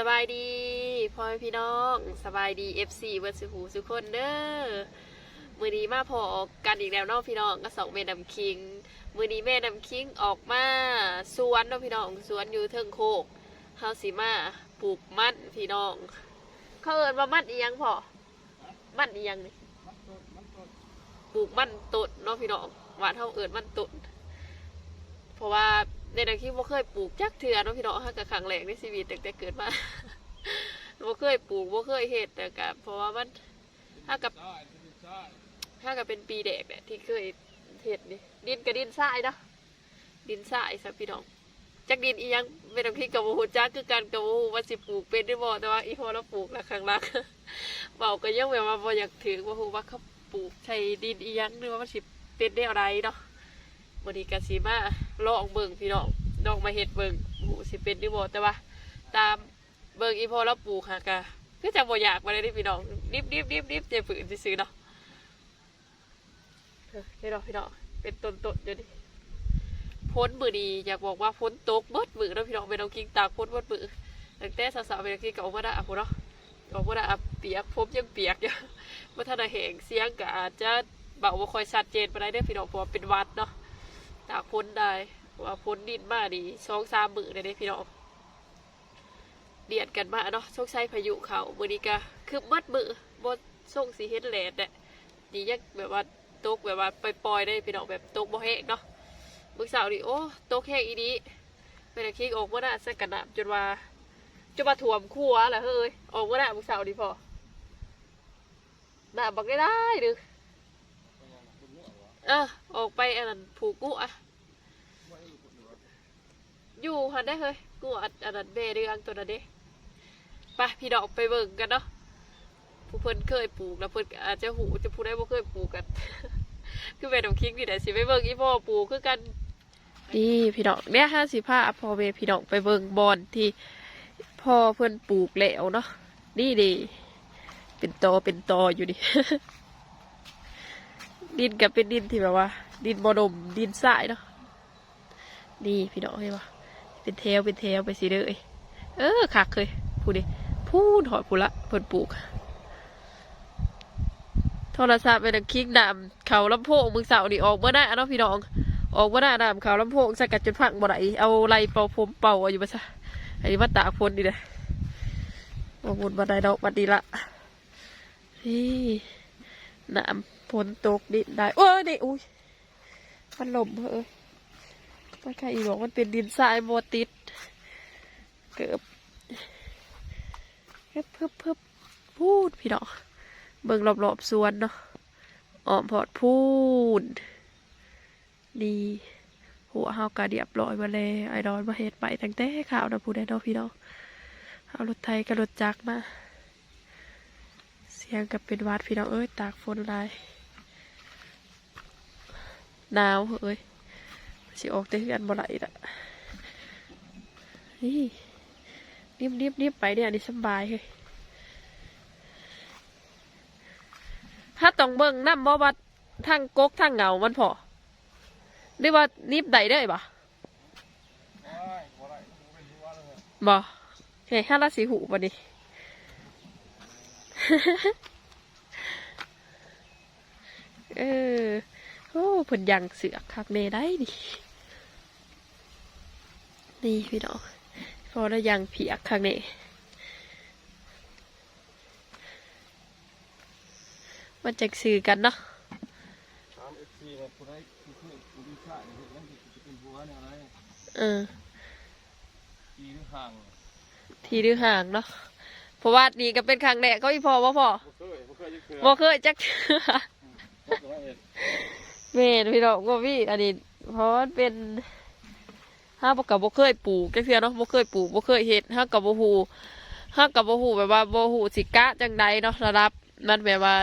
สบายดีพ่อแม่พี่น้องสบายดี FC เบิร์ดสุหูสุกคนเด้อมือนี้มาพอกันอีกแล้วน้องพี่น้องก็สองแม่นำคิง มือนี้แม่นำคิงออกมาสวนน้องพี่น้องสวนอยู่เทิงโคกเฮาสิมาปลูกมันพี่น้อง เขาเอินว่ามันอียังพอมันอียังนี่ปลูกมันตุดเนาะพี่น้องหวานเฮาเอินมันตุดเพราะว่า ในนังที่บ่เคยปลูกจักเทือเนาะพี่น้องฮักกับครั้งแรกในชีวิตตั้งแต่เกิดมาบ่เคยปลูกบ่เคยเฮ็ดแต่ก็เพราะว่ามันฮักกับฮักกับเป็นปีแดกเนี่ยที่เคยเฮ็ดนี่ดินกับดินทรายเนาะดินทรายซะพี่น้องจักดินอียังไม่ต้องคิดกับบ่ฮู้จักคือกันกับบ่ฮู้ว่าสิปลูกเป็นได้บ่แต่ว่าอีพอเราปลูกล้วครั้งแรกเบาก็ยังแบบว่าบ่อยากถือว่าฮู้ว่าเขาปลูกใช้ดินอียังหรือว่ามันสิเป็นได้อะไรเนาะ วันนี้ก็สิมาลองเบิ่งพี่น้องลองมาเฮ็ดเบิ่งโอ้โหสิเป็นด้บ่แต่ว่า ตามเบิ่งอีพอเราปลูกค่ะกะคือจะบ่อยากมาเลยเด้พี่น้องดิบดิบดิบดิบเจ็บฝืนซื้อเนาะเออเฮ็ดดอกพี่น้องเป็นต้นๆอยู่นี่พ้นมือดีอยากบอกว่าพ้นตกเบิดมือเนาะพี่น้องเป็นเอากิ้งตากพ้นเบิดมือตั้งแต่สาวๆเป็นเอากิ้งก็ออมาได้อะพุ่นเนาะบอกว่าอะเปียกผมยังเปียกอยู่ว่าถ้าได้แหงเสียงก็อาจจะเบาบ่ค่อยชัดเจนไปได้เด้อพี่น้องเพราะว่าเป็นวัดเนาะ ตากพ้นได้ว่าพ้นดินมาดีสองสามมือเลยพี่น้องเดียดกันมาเนาะโชคชัยพายุเขามือนี้ก็คือมัดมือบ่ส่งสีเฮดแหลดเนี่ยดียังแบบว่าตกแบบว่าไปปล่อยได้พี่น้องแบบตกบ่แห้งเนาะมื้อเช้านี่โอ้ตกแห้งอีนี้เป็นอาคิกออกบ่น่าสักกระหน่ำจนว่าจะมาถ่วมครัวแหละเฮ้ยออกมาน้ามึงสาวดีพอหน้าบักได้ได้ดึ เออ ออกไปอันนั้นผูกกู้อะอยู่หันได้เฮ้ยกู้อันอันนั้นเบเรืองตัวนั้นเด้ไปพี่ดอกไปเบิ่งกันเนาะผู้เพิ่นเคยปลูกแล้วเพิ่นอาจจะหูจะพูดได้ว่าเคยปลูกกัน คือแม่น้ำคิงนี่แหละสิไปเบิ่งอีพ่อปลูกคือกันนี่พี่ดอกเนี่ยห้าสิบห้าพอเวพี่ดอกไปเบิ่งบอนที่พอเพื่อนปลูกแล้วเนาะนี่ดี เป็นตอเป็นตออยู่ดิ ดินกับเป็นดินที่แบบว่า ดินบดมดินทรายเนาะนี่พี่น้องเห็นปะเป็นเทวเป็นเทวไปสิเลยเออคักเคยพูดดิพูดถอดพูดละเพิ่นปลูกโทรศัพท์เป็นคิกดำเขาลำโพงมึงเสานี่ออกเมื่อหน้เนาะพี่น้อง ออกเมื่อหน้าดำเขาลำโพงสกัดจนพังบ่ไหลเอาไรเป่าผมเป่าอยู่ปะซะอันนี้มาตากฝนดีเลยมาบุญบันไดดอกบันดีละนี่น้ำ ฝนตกดินได้โอ้ยนี่อุ้ยมันหลมเฮ้ยมันใครอีบอกมันเป็นดินทรายโมติด เกือบเพิ่บเพิ่บเพิบพูดพี่น้องเบิ่งรอบๆสวนเนาะอ้อมพอดพูดนี่หัวเฮากะเดียบร้อยมาเลยไอดอนมาเฮ็ดไปตั้งแต่ข่าวนะผู้ใดเนาะพี่น้องเอารถไทยกับรถจักรมา เสียงกับเป็นวัดพี่น้องเอ้ยตากฝนหลาย หนาวเอ้ยสิออกแต่เฮือนบ่ไหลละนี่นิบนิบนิบไปเนี่ยอันนี้สบายเฮ้ยถ้าต้องเบิ่งน้ำบ่ว่าทางกกทางเงามันพอหรือว่านิบใดได้ปะบ่เฮ้ยห้าราสีหูปะนี่เออ อ้เพิ่นยังเสือกคักเนได้นี่นี่พี่น้องพอได้ยังเพียกคักเนมันจักสื่อกันเนาะถามเอฟซีว่าผู้ใดผู้เคยผู้ดีชาติเห็นแล้วจะเป็นบัวเนี่ยอทีหรือห่างทีดื้อห่างเนาะเพราะว่านี่ก็เป็นครั้งแรกก็อีพอว่าพอบ่เคยบ่เคยจักเทื่อ เมนพี่น้องก็พี่อันนี้เพราะมันเป็นห้าปกับบ่เคยปลูกจักเทื่อเนาะบ่เคยปลูกบ่เคยเฮ็ดห้ากับบ่ฮู้ห้ากับบ่ฮู้แบบว่าบ่ฮู้สิกะจังใดเนาะระดับมันแบบว่า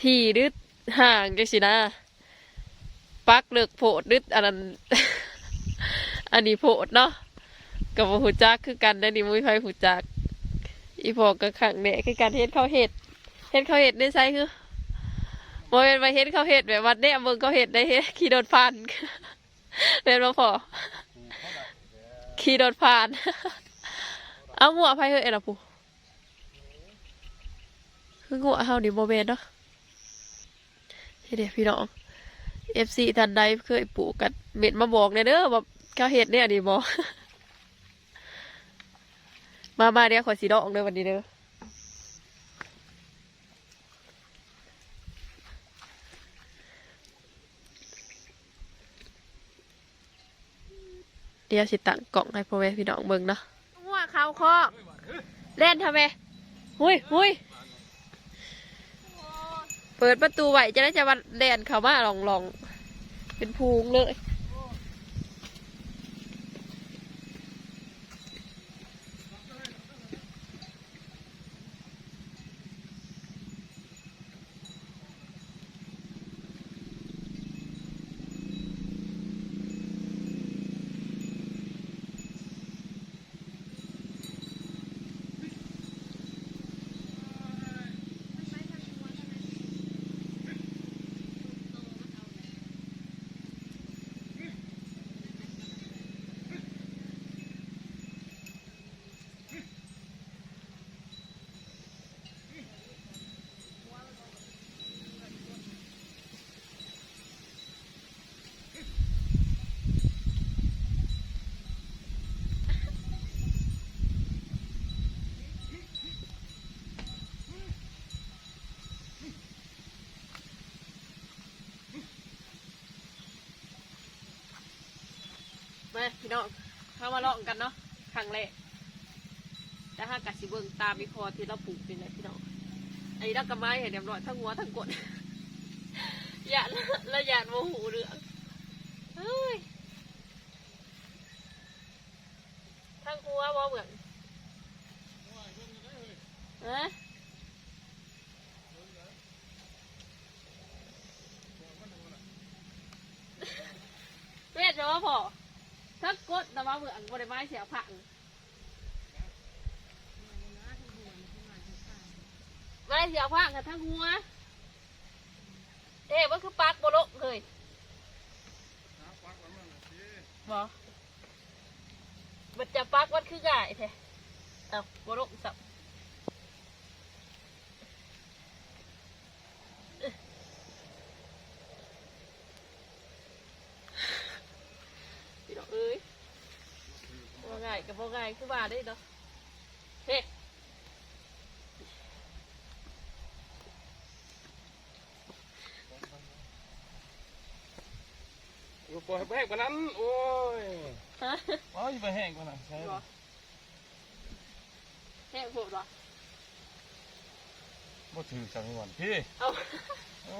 ที่หรือห่างจังซี่นะปักเลิกโพดหรืออันนั้นอันนี้โพดเนาะกับบ่ฮู้จักคือกันได้นี่มุ้ยไผฮู้จักอีพอก็ขังแหน่คือการเฮ็ดข้าวเฮ็ดเฮ็ดข้าวเฮ็ดในไสคือ โมเป็นมาเห็นเขาเห็ดแบบวันเนี้ยมึงเขาเห็ดได้เฮ็ดขี่โดนผ่านเป็นมาพอขี่โดนผ่าน เอางัวไปเฮ้ยล่ะปูคืองัวเฮานี่บ่แม่นเนาะเฮ็ดเด้พี่น้อง FC ท่านใดเคยปลูกกันเม็ดมาบอกแน่เด้อว่าเขาเฮ็ดเนี่ยนี่บ่มามาเดี๋ยวขอยสิดอกเด้อวันนี้เด้อ เดี๋ยวสิตั้งกล่องให้พ่อแม่พี่น้องเบิ่งเนาะงัวเขาคอกเล่นทำไมหุยหุยเปิดประตูไว้จะได้จะมาเล่นเขามาลองลองๆเป็นพูงเลย น้องเข้ามาลองกันเนาะครั้งแรกแต่ถ้ากัดสิเบิ่งตามวิเคราะห์ที่เราปลูกนี่แหละพี่น้องอันนี้เรากระไม้เห็นเรียบร้อยทั้งหัวทั้งกดหยาดละหยาดโมหูเรื่องเฮ้ยทั้งหัวบ่เหมือนเอ๊ะเวียดจะว่าพอ ว่าเหมือนบริไม้เสียผังไม่เสียผังกับทั้งหัวเอ๊ะว่าคือปากโบโลกเลยบอมันจะปากวัดคือไก่แท้เอาโบโลกสับพี่น้องเอ้ย บ่ ง่ายกับบ่ง่ายคือว่าได้เนาะเฮ้ปล่อยไปแห้งกว่านั้น โอ้ยฮะโอ้ยไปแห้งกว่านั้นใช่บ่แห้งโผล่บ่บ่ถือสังวันพี่เอาโอ้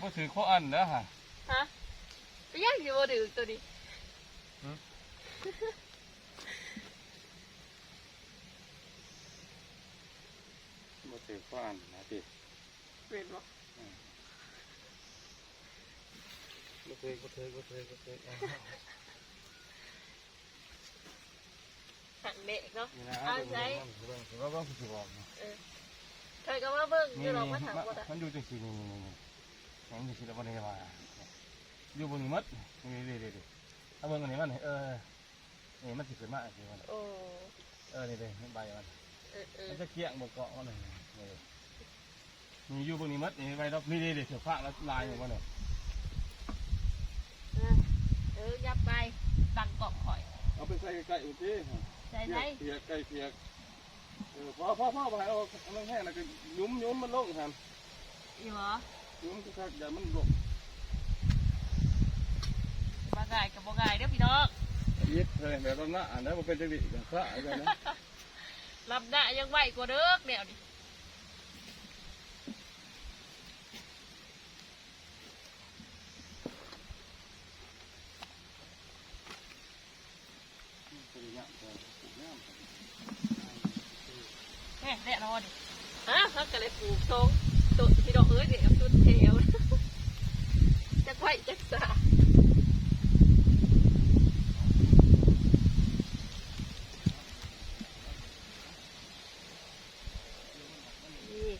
บ่ถือข้ออันนะฮะฮะไปย่างสิบ่ดื้อตัวนี้บ่ ถือข้ออันนะพี่เป็นบ่บ่ถือบ่ถือบ่ถือบ่ถือหังเด็กเนาะนี่นะเอาใช้เบิ่งว่าว่าสิบอกนะเคยก็มาเบิ่งอนี่ยู่หรอกนี่มาถามบ่ได้มันอยู่จังซี่นี่นี่นี่มันอยู่ที่ละบ่ได้ว่าอยู่บนนี้หมดนี่เด้ๆเอาเบิ่งอันนี้มันเออนี่มันสิขึ้นมาสิมันโอ้เออนี่เด้ใบมันเออเออมันจะเกี่ยงบกเกาะมันเลย นี่อยู่บนนี้มัดนี่ไว้รอบนี่ดิเสือฟ้าแล้วลายอย่างมันเนี่ยเออยับไปตั้งกองข่อย เอาไปใส่ไก่โอเคใส่ไหนเปียกไก่เปียกเออพ่อพ่อพ่อไปเอามันแห้งแล้วก็ยุ้มยุ้มมันลงหันอยู่เหรอยุ้มก็คักอย่ามันลงบ่ง่กับบ่ง่เด้อพี่น้องยิดเลยแบบนั้นนะอันนั้นมันเป็นจังหวะกันซะอะไรนะลำหน้ายังไหวกว่าเด้อแนวนี้ แม่แน่นอนดิฮะเขาก็เลยปลูกทงตุดพี่ดอกเอ้ยเดี๋ยวตุดเทวจะไข่จะสานี่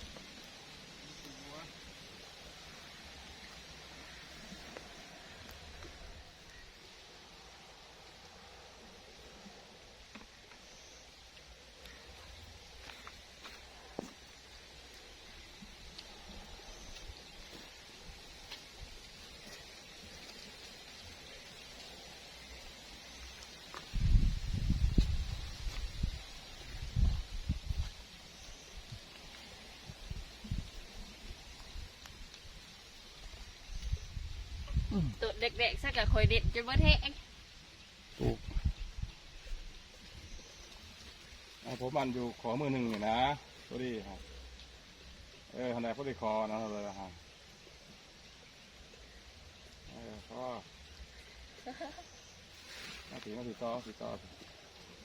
ตัวเด็กๆสักกับคอยเด็ดจนเมื่อเทงถูกอ่าผมมันอยู่ขอมือหนึ่งนี่นะพอดีครับ เออขนาดพอดีคอนะเลยฮะเออก็มาตีมาตีต่อตีต่อ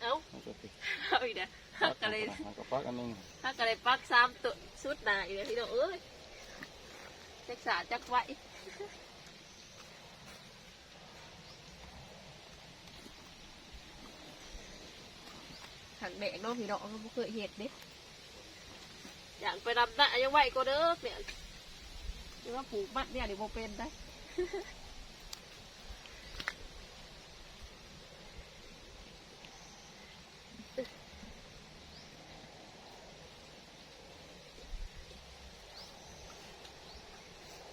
เอ้ามาตีเอาอีกนะฮักอะไรมันก็ปักอันหนึงฮักอะไรปักซ้ำตัวสุดหนาอีกเลยพี่น้องเอ้ยจักษาจักไว้ แดงเน้องพี่น้องไม่เคยเห็นเด้อยากไปดำน้ายังไหวก็เด้อเนี่ยจะว่าผูกมัดเนี่ยเดี๋ยวโมเป็นได้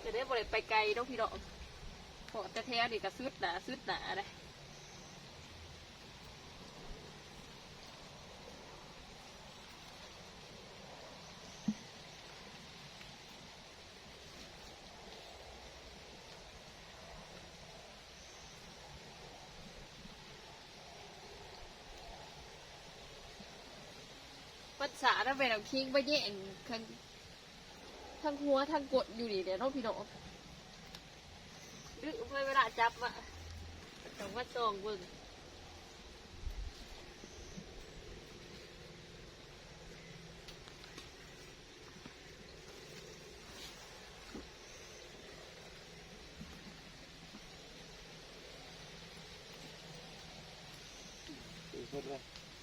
จะได้บริไปไกลน้องพี่น้องพอแต่แท้นี่ก็สุดหนาสุดหนาเลย ภาษาถ้าเป็นเอาคิงไปแย่งทั้งทั้งหัวทั้งกดอยู่นี่เดี๋ยวน้องพี่น้องดื้อไปเวลาจับอะต้องมาจองเบิ่ง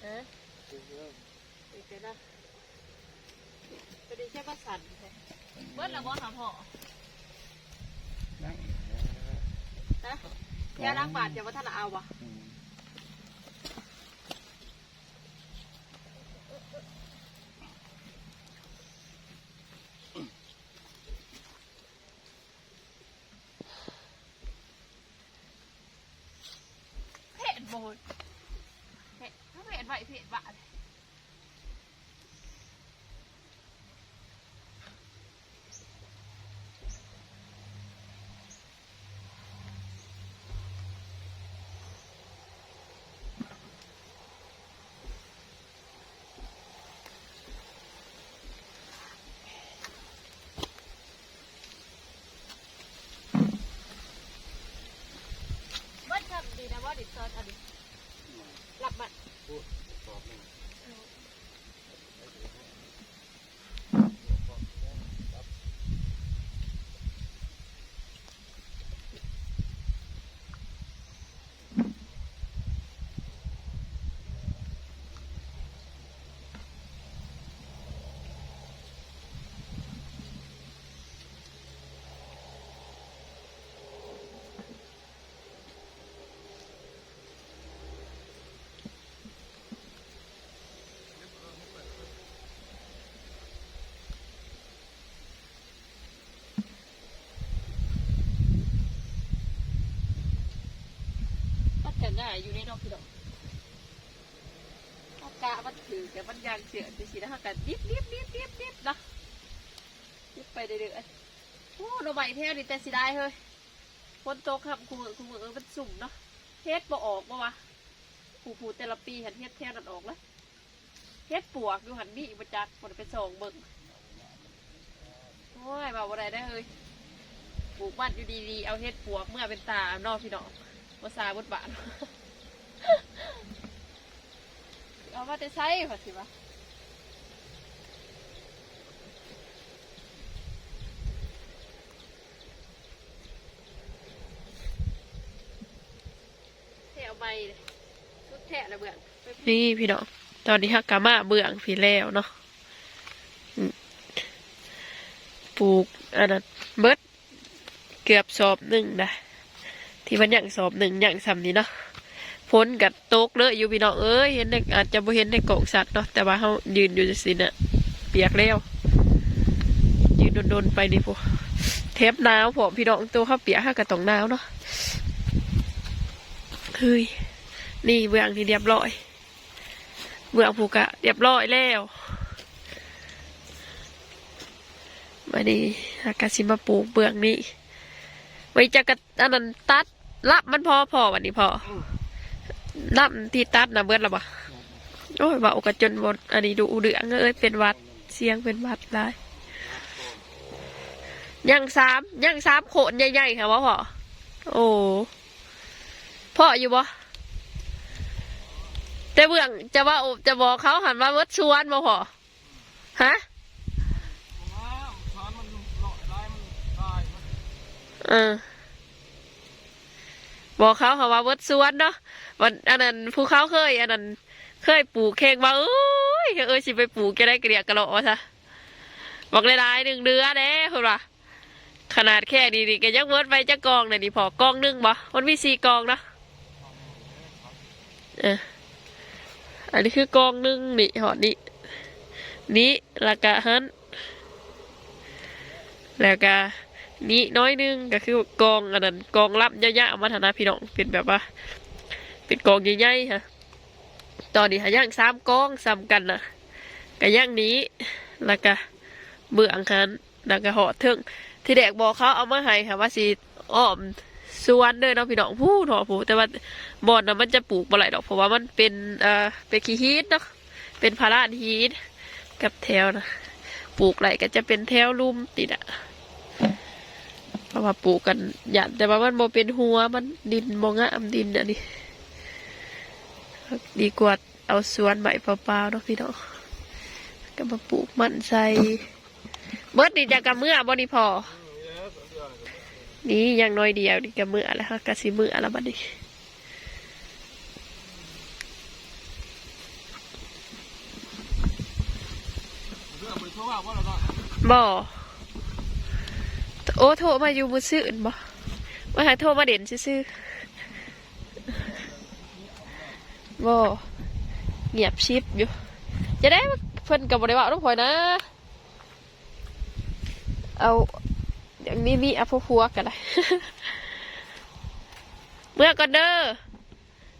เอ๊ะอี กแล้วนะไปดูแค่ภาษาเบิ้ลละบ่หาพ่อนั่งฮะยาล้างบาดอย่าว่าท่านเอาวะอืมเพจโบนเพจถ้าเพจไหวเพจบาดเบิ้ลทำดีนะว่าดิซอนอันนี้หลับมัน พูดตอบหนึ่ง ง่ายอยู่ในนอกพี่ดอกอากามันถือแต่มันยางเสือจะสินะฮะกันดิบดิบดิบดิบดิบนะดิบไปเรื่อยๆโอ้เราใบแท้ดิแต่สิได้เฮ้ยฝนตกครับคุณคุณเออมันสุ่มเนาะเฮ็ดบ่ออกบ่วะผูผูแต่ละปีหันเฮ็ดแท้นั่นออกเลยเฮ็ดปวกอยู่หันนี่มาจักคนไปส่งเบิ่งโอ้ยบ่าวอะไรได้เฮ้ยปลูกบ้านอยู่ดีๆ เอาเฮ็ดปวกเมื่อเป็นตา นอกพี่น้อง ภาษาบทบาทเอามาแต่ใช้ภาษีวะแถวใบเลยทุกแถวระเบืองนี่พี่น้องตอนนี้ฮักกามาเบื่องพี่แล้วเนาะปลูกอันนั้นเบิดเกือบสอบหนึ่งนะ ที่มันอย่างสอบหนึ่งอย่างสำนี้เนาะพ้นกับโต๊กเลยอยู่พี่น้องเอ้ยเห็นเด็กอาจจะบ่เห็นในกองสัตว์เนาะแต่ว่าเขายืนอยู่จังซี่น่ะเปียกแล้วยืนโดนๆไปดิพวกเทปหนาวผมพี่น้องตัวเขาเปียกห้ากับตองหนาวเนาะเฮ้ยนี่เบื้องนี่เรียบร้อยเบื้องผูกะเรียบร้อยแล้วมาดีอากาศิมาปลูกเบื้องนี้ไว้จะกระอันนั้นตัด รับมันพอพอวันนี้พอรับที่ตัดนะเบิดและบ่โอ้ยว่าโอกระจนบนอันนี้ดูอุเดืองเอ้ยเป็นหวัดเสียงเป็นหวัดหลายยังสามยังสามโขนใหญ่ๆค่ะว่าพ่อโอ้พ่ออยู่บ่แต่เบื้องจะว่าจะบอกเขาหันมาเบิดชวนบ่พ่อฮะเออ บอกเขาค่ะว่าเวิร์ดสวนเนาะวันอันนั้นผู้เขาเคย อันนั้นเคยปลูกเค้กว่าเอ้ยเอ้ยสิไปปลูกจะได้เกลียกกระโหลกซะบอกเลยลายหนึ่งเดือนเด้คุณว่าขนาดแค่นี้นี่ก็ยังเวิร์ดไปจะกองเลยนี่พอกองนึงบ่มันมีสี่กองเนาะอันนี้คือกองนึงนี่หอดนี่นี่แล้วก็ฮันแล้วก็ นี่น้อยนึงก็คือกองอันนั้นกองรับเยอะๆมาฐานะพี่น้องเป็นแบบว่า เป็นกองใหญ่ๆค่ะตอนนี้หาย่างสามกองซ้ำกันนะก็ย่างนี้แล้วก็เบื่ออังคารแล้วก็หอดเทิงที่แดกบอกเขาเอามาให้ค่ะว่าสิอ้อมสวนเด้อเนาะพี่น้องผู้ถอผู้แต่ว่าบอนนะมันจะปลูกบ่ไหลดอกเพราะว่ามันเป็นเอ่อเป็นขี้ฮีทเนาะเป็นพาราฮีทกับแถวนะปลูกไหลก็จะเป็นแถวลุ่มติดอะ ราะว่าปลูกกันหยันแต่ว่ามันโมเป็นหัวมันดินโมงามดินอันนี้ ดีกว่าเอาสวนใหม่เปล่าๆเนาะพี่เน้องก็มาปลูกมันใส่เบิดดีจากกระเมื่อบนี่พอ นี่ยังน้อยเดียวนี่กระเมื่อแล้วฮะกระสีเมื่อแล้วบัดนี้บ่ โอ้โทรมาอยู่มือซื่ออินบ่มาหาโทรมาเด่นซื่อบ่เงียบชิบอยู่จะได้เพิ่นกับบริวารทุกคนนะ เอาอย่างนี้มีอะพัวกันเลยเมื่อก่อนเด้อ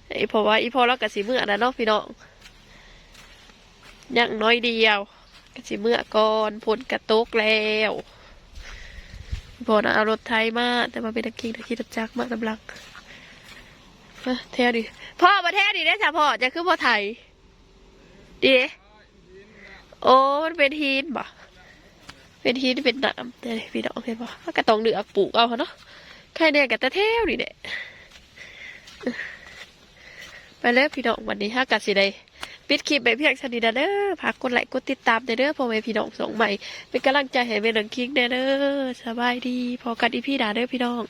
ไอพราะว่าอีพอแล้วกับสีเมื่อนะเนาะพี่น้องยังน้อยเดียวกับสีเมื่อก่อนผลกระตกแล้ว พอนะเอารถไทยมาแต่มาเป็นตะกี้ตะกี้ตะจักมากำลังมาแท้ดิพ่อมาแท้ดิได้จ้ะพ่อจะขึ้นพ่อไทยดีเด้โอ้มันเป็นฮีนบ่เป็นที่ที่เป็นน้ำแต่พี่น้องเห็นปะมันก็ต้องเดือกปลูกเอาเนาะใครเนี่ยกับตะเทวนี่แหละไปเลยพี่น้องวันนี้ห้ากัดสิได้ ปิดคลิปไปเพียงเท่านี้นะเด้อฝากกดไลค์กดติดตามเด้อพ่อแม่พี่น้องสองใหม่ เป็นกำลังใจให้แม่หนังคิงเด้อสบายดี พอกันอีพี่ดาเด้อพี่น้อง